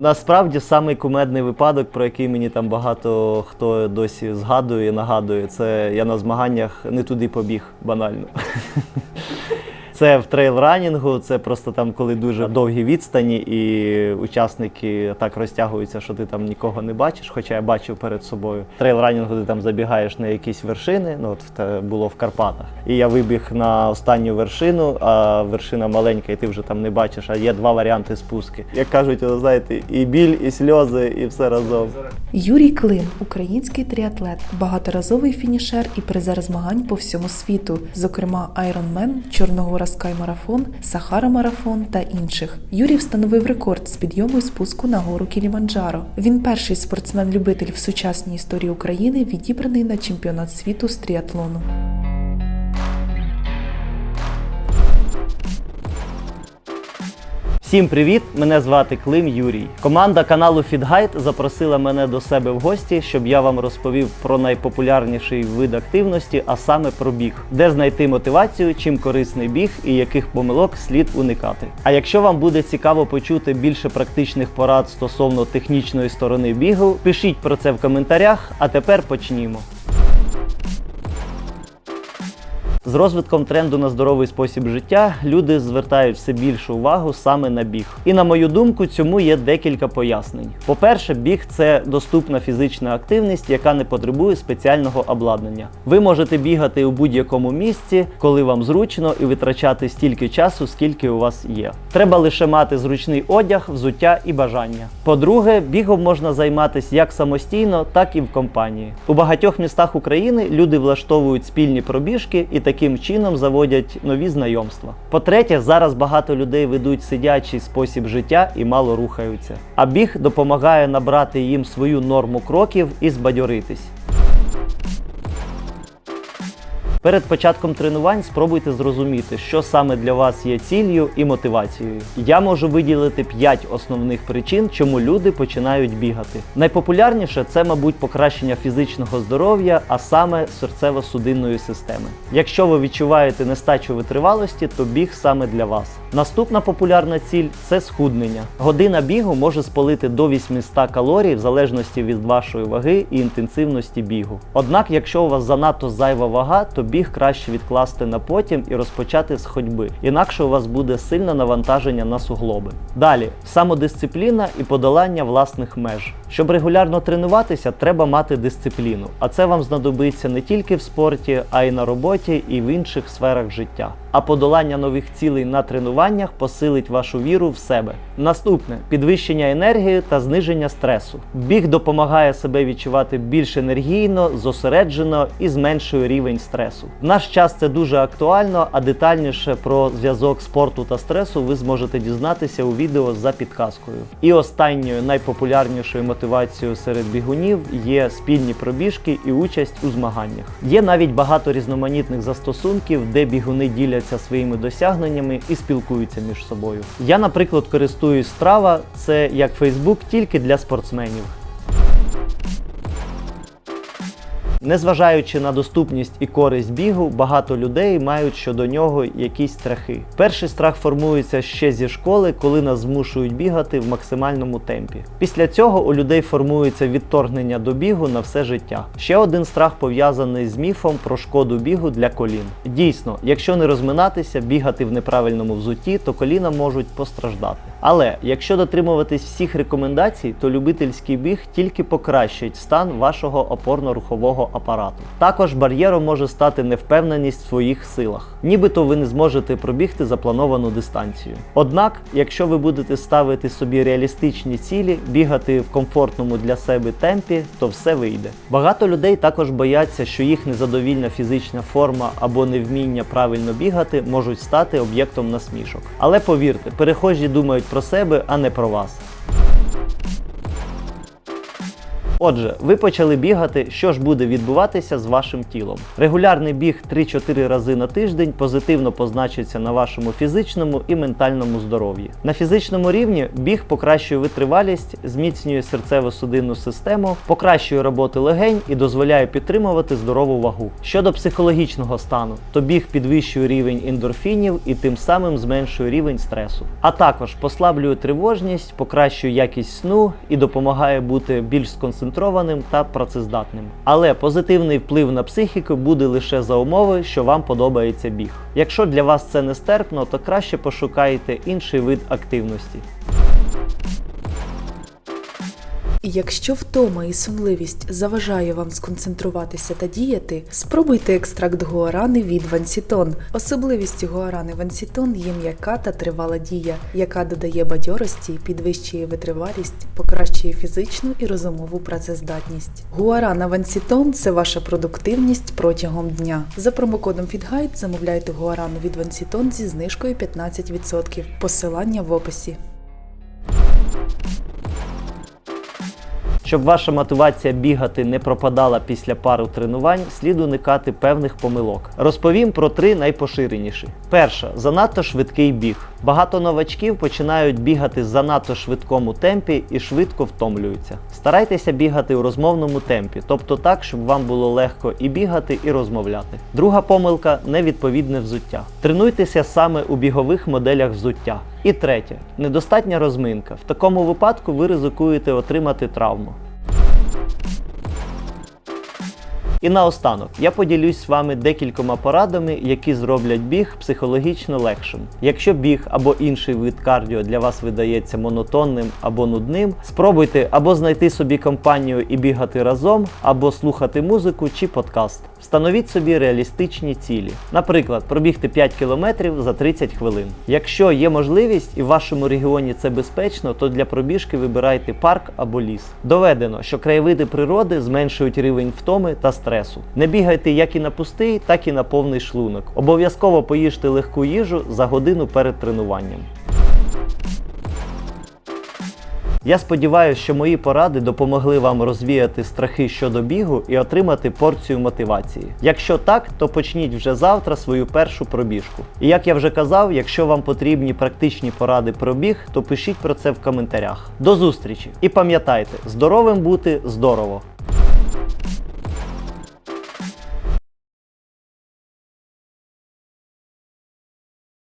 Насправді самий кумедний випадок, про який мені там багато хто досі згадує, нагадує, це я на змаганнях не туди побіг банально. Це в трейл-ранінгу, це просто там, коли дуже довгі відстані, і учасники так розтягуються, що ти там нікого не бачиш, хоча я бачив перед собою. Трейл-ранінгу ти там забігаєш на якісь вершини, ну от в те було в Карпатах. І я вибіг на останню вершину, а вершина маленька, і ти вже там не бачиш, а є два варіанти спуски. Як кажуть, ви знаєте, і біль, і сльози, і все разом. Юрій Клим, український тріатлет, багаторазовий фінішер і призер змагань по всьому світу, зокрема Ironman, Чорногора Скай Марафон, Сахара Марафон та інших. Юрій встановив рекорд з підйому і спуску на гору Кіліманджаро. Він перший спортсмен-любитель в сучасній історії України, відібраний на чемпіонат світу з тріатлону. Всім привіт! Мене звати Клим Юрій. Команда каналу FitGuide запросила мене до себе в гості, щоб я вам розповів про найпопулярніший вид активності, а саме про біг, де знайти мотивацію, чим корисний біг і яких помилок слід уникати. А якщо вам буде цікаво почути більше практичних порад стосовно технічної сторони бігу, пишіть про це в коментарях. А тепер почнімо. З розвитком тренду на здоровий спосіб життя люди звертають все більшу увагу саме на біг. І на мою думку, цьому є декілька пояснень. По-перше, біг це доступна фізична активність, яка не потребує спеціального обладнання. Ви можете бігати у будь-якому місці, коли вам зручно, і витрачати стільки часу, скільки у вас є. Треба лише мати зручний одяг, взуття і бажання. По-друге, бігом можна займатися як самостійно, так і в компанії. У багатьох містах України люди влаштовують спільні пробіжки і таким чином заводять нові знайомства. По-третє, зараз багато людей ведуть сидячий спосіб життя і мало рухаються. А біг допомагає набрати їм свою норму кроків і збадьоритись. Перед початком тренувань спробуйте зрозуміти, що саме для вас є ціллю і мотивацією. Я можу виділити 5 основних причин, чому люди починають бігати. Найпопулярніше це, мабуть, покращення фізичного здоров'я, а саме серцево-судинної системи. Якщо ви відчуваєте нестачу витривалості, то біг саме для вас. Наступна популярна ціль це схуднення. Година бігу може спалити до 800 калорій в залежності від вашої ваги і інтенсивності бігу. Однак, якщо у вас занадто зайва вага, то біг краще відкласти на потім і розпочати з ходьби. Інакше у вас буде сильне навантаження на суглоби. Далі самодисципліна і подолання власних меж. Щоб регулярно тренуватися, треба мати дисципліну, а це вам знадобиться не тільки в спорті, а й на роботі і в інших сферах життя. А подолання нових цілей на тренуваннях посилить вашу віру в себе. Наступне підвищення енергії та зниження стресу. Біг допомагає себе відчувати більш енергійно, зосереджено і зменшує рівень стресу. В наш час це дуже актуально, а детальніше про зв'язок спорту та стресу ви зможете дізнатися у відео за підказкою. І останньою найпопулярнішою мотивацією серед бігунів є спільні пробіжки і участь у змаганнях. Є навіть багато різноманітних застосунків, де бігуни діляться своїми досягненнями і спілкуються між собою. Я, наприклад, користуюсь Strava, це як Facebook тільки для спортсменів. Незважаючи на доступність і користь бігу, багато людей мають щодо нього якісь страхи. Перший страх формується ще зі школи, коли нас змушують бігати в максимальному темпі. Після цього у людей формується відторгнення до бігу на все життя. Ще один страх пов'язаний з міфом про шкоду бігу для колін. Дійсно, якщо не розминатися, бігати в неправильному взутті, то коліна можуть постраждати. Але якщо дотримуватись всіх рекомендацій, то любительський біг тільки покращить стан вашого опорно-рухового апарату. Також бар'єром може стати невпевненість в своїх силах, нібито ви не зможете пробігти заплановану дистанцію. Однак, якщо ви будете ставити собі реалістичні цілі, бігати в комфортному для себе темпі, то все вийде. Багато людей також бояться, що їх незадовільна фізична форма або невміння правильно бігати можуть стати об'єктом насмішок. Але повірте, перехожі думають про себе, а не про вас. Отже, ви почали бігати, що ж буде відбуватися з вашим тілом. Регулярний біг 3-4 рази на тиждень позитивно позначиться на вашому фізичному і ментальному здоров'ї. На фізичному рівні біг покращує витривалість, зміцнює серцево-судинну систему, покращує роботу легень і дозволяє підтримувати здорову вагу. Щодо психологічного стану, то біг підвищує рівень ендорфінів і тим самим зменшує рівень стресу. А також послаблює тривожність, покращує якість сну і допомагає бути більш сконцентрованим та працездатним. Але позитивний вплив на психіку буде лише за умови, що вам подобається біг. Якщо для вас це нестерпно, то краще пошукайте інший вид активності. Якщо втома і сонливість заважає вам сконцентруватися та діяти, спробуйте екстракт гуарани від Вансітон. Особливістю гуарани Вансітон є м'яка та тривала дія, яка додає бадьорості, підвищує витривалість, покращує фізичну і розумову працездатність. Гуарана Вансітон це ваша продуктивність протягом дня. За промокодом FitGuide замовляйте гуарану від Вансітон зі знижкою 15%. Посилання в описі. Щоб ваша мотивація бігати не пропадала після пару тренувань, слід уникати певних помилок. Розповім про три найпоширеніші. Перша занадто швидкий біг. Багато новачків починають бігати в занадто швидкому темпі і швидко втомлюються. Старайтеся бігати у розмовному темпі, тобто так, щоб вам було легко і бігати, і розмовляти. Друга помилка невідповідне взуття. Тренуйтеся саме у бігових моделях взуття. І третє недостатня розминка. В такому випадку ви ризикуєте отримати травму. І наостанок я поділюсь з вами декількома порадами, які зроблять біг психологічно легшим. Якщо біг або інший вид кардіо для вас видається монотонним або нудним, спробуйте або знайти собі компанію і бігати разом, або слухати музику чи подкаст. Встановіть собі реалістичні цілі. Наприклад, пробігти 5 км за 30 хвилин. Якщо є можливість і в вашому регіоні це безпечно, то для пробіжки вибирайте парк або ліс. Доведено, що краєвиди природи зменшують рівень втоми та стресу. Не бігайте як і на пустий, так і на повний шлунок. Обов'язково поїжте легку їжу за годину перед тренуванням. Я сподіваюся, що мої поради допомогли вам розвіяти страхи щодо бігу і отримати порцію мотивації. Якщо так, то почніть вже завтра свою першу пробіжку. І як я вже казав, якщо вам потрібні практичні поради про біг, то пишіть про це в коментарях. До зустрічі! І пам'ятайте, здоровим бути здорово!